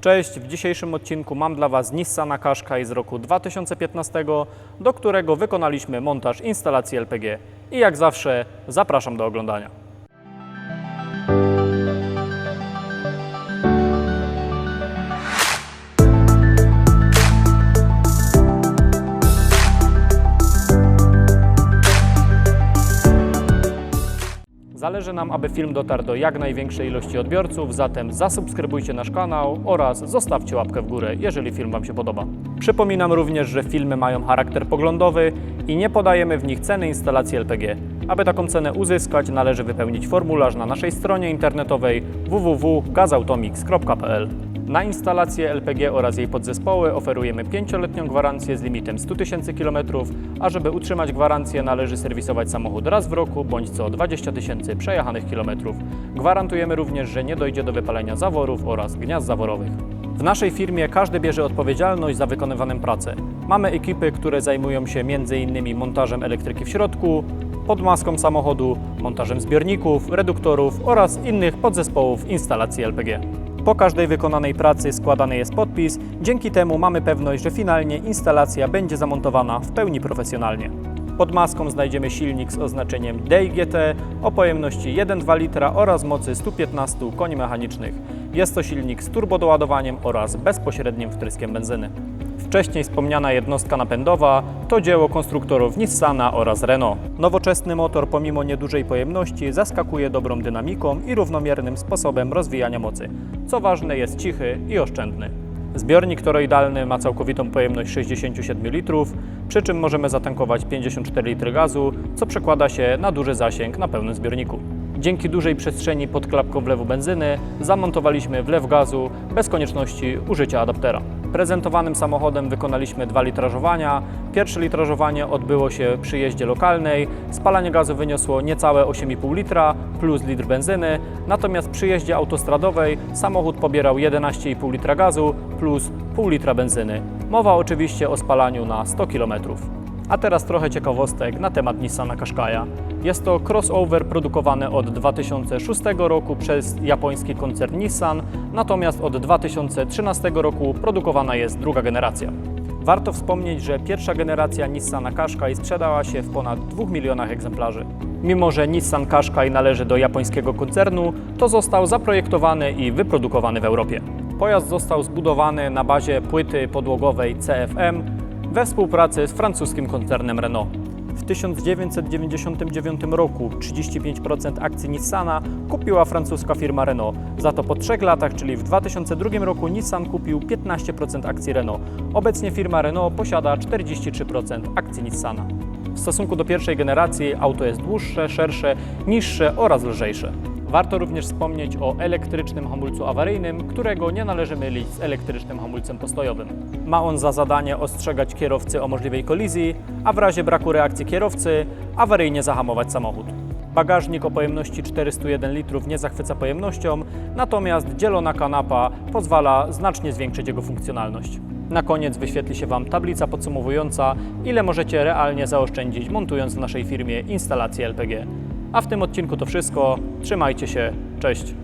Cześć, w dzisiejszym odcinku mam dla Was Nissana Qashqai z roku 2015, do którego wykonaliśmy montaż instalacji LPG. I jak zawsze zapraszam do oglądania. Zależy nam, aby film dotarł do jak największej ilości odbiorców, zatem zasubskrybujcie nasz kanał oraz zostawcie łapkę w górę, jeżeli film Wam się podoba. Przypominam również, że filmy mają charakter poglądowy i nie podajemy w nich ceny instalacji LPG. Aby taką cenę uzyskać, należy wypełnić formularz na naszej stronie internetowej www.gazautomix.pl. Na instalację LPG oraz jej podzespoły oferujemy 5-letnią gwarancję z limitem 100 tysięcy km, a żeby utrzymać gwarancję należy serwisować samochód raz w roku bądź co 20 tysięcy przejechanych kilometrów. Gwarantujemy również, że nie dojdzie do wypalenia zaworów oraz gniazd zaworowych. W naszej firmie każdy bierze odpowiedzialność za wykonywaną pracę. Mamy ekipy, które zajmują się m.in. montażem elektryki w środku, pod maską samochodu, montażem zbiorników, reduktorów oraz innych podzespołów instalacji LPG. Po każdej wykonanej pracy składany jest podpis, dzięki temu mamy pewność, że finalnie instalacja będzie zamontowana w pełni profesjonalnie. Pod maską znajdziemy silnik z oznaczeniem DIGT o pojemności 1,2 litra oraz mocy 115 koni mechanicznych. Jest to silnik z turbodoładowaniem oraz bezpośrednim wtryskiem benzyny. Wcześniej wspomniana jednostka napędowa to dzieło konstruktorów Nissana oraz Renault. Nowoczesny motor pomimo niedużej pojemności zaskakuje dobrą dynamiką i równomiernym sposobem rozwijania mocy. Co ważne jest cichy i oszczędny. Zbiornik toroidalny ma całkowitą pojemność 67 litrów, przy czym możemy zatankować 54 litry gazu, co przekłada się na duży zasięg na pełnym zbiorniku. Dzięki dużej przestrzeni pod klapką wlewu benzyny zamontowaliśmy wlew gazu bez konieczności użycia adaptera. Prezentowanym samochodem wykonaliśmy dwa litrażowania. Pierwsze litrażowanie odbyło się przy jeździe lokalnej. Spalanie gazu wyniosło niecałe 8,5 litra plus litr benzyny. Natomiast przy jeździe autostradowej samochód pobierał 11,5 litra gazu plus pół litra benzyny. Mowa oczywiście o spalaniu na 100 km. A teraz trochę ciekawostek na temat Nissana Qashqai'a. Jest to crossover produkowany od 2006 roku przez japoński koncern Nissan, natomiast od 2013 roku produkowana jest druga generacja. Warto wspomnieć, że pierwsza generacja Nissana Qashqai sprzedała się w ponad 2 milionach egzemplarzy. Mimo, że Nissan Qashqai należy do japońskiego koncernu, to został zaprojektowany i wyprodukowany w Europie. Pojazd został zbudowany na bazie płyty podłogowej CFM we współpracy z francuskim koncernem Renault. W 1999 roku 35% akcji Nissana kupiła francuska firma Renault. Za to po trzech latach, czyli w 2002 roku, Nissan kupił 15% akcji Renault. Obecnie firma Renault posiada 43% akcji Nissana. W stosunku do pierwszej generacji auto jest dłuższe, szersze, niższe oraz lżejsze. Warto również wspomnieć o elektrycznym hamulcu awaryjnym, którego nie należy mylić z elektrycznym hamulcem postojowym. Ma on za zadanie ostrzegać kierowcy o możliwej kolizji, a w razie braku reakcji kierowcy awaryjnie zahamować samochód. Bagażnik o pojemności 401 litrów nie zachwyca pojemnością, natomiast dzielona kanapa pozwala znacznie zwiększyć jego funkcjonalność. Na koniec wyświetli się Wam tablica podsumowująca, ile możecie realnie zaoszczędzić montując w naszej firmie instalację LPG. A w tym odcinku to wszystko. Trzymajcie się. Cześć.